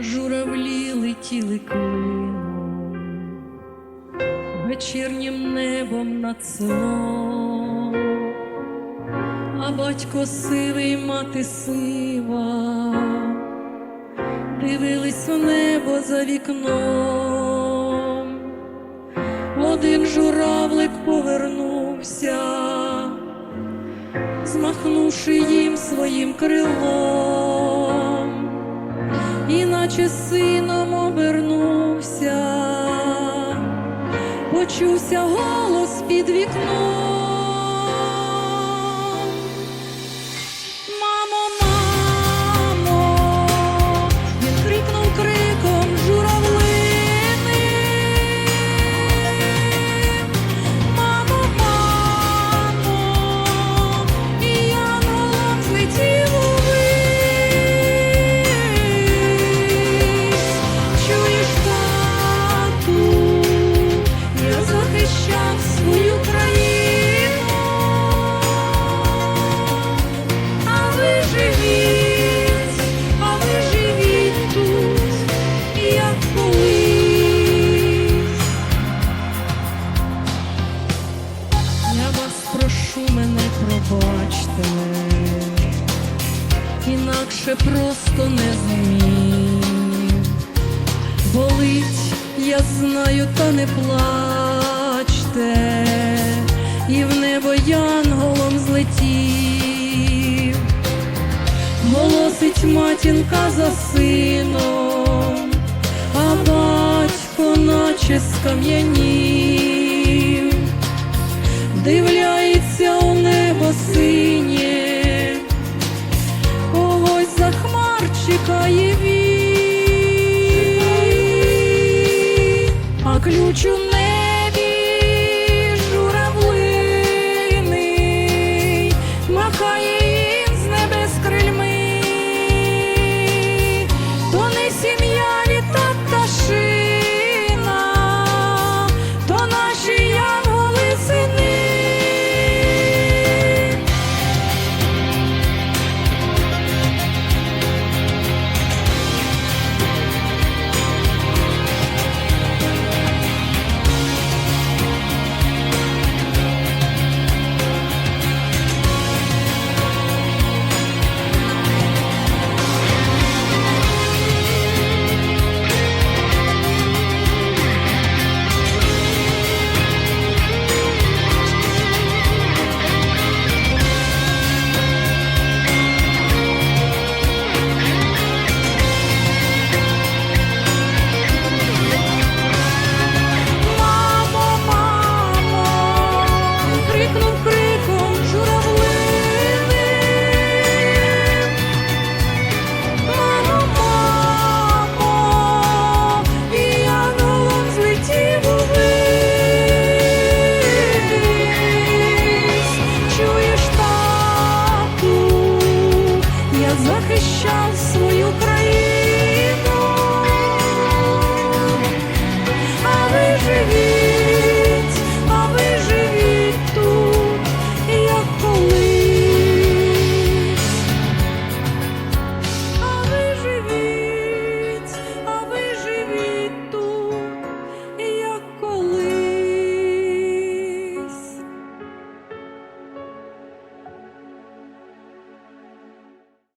журавлі летіли клином, вечірнім небом над селом, а батько сивий, мати сива, дивились у небо за вікном, один журавлик повернувся, змахнувши їм своїм крилом, іначе сином обернувся, почувся голос під вікном. Прошу, мене пробачте, інакше просто не зміг. Болить, я знаю, та не плачте, і в небо янголом злетів, голосить матінка за сином, а батько наче скам'янів, дивляється ключ у захищав свою країну.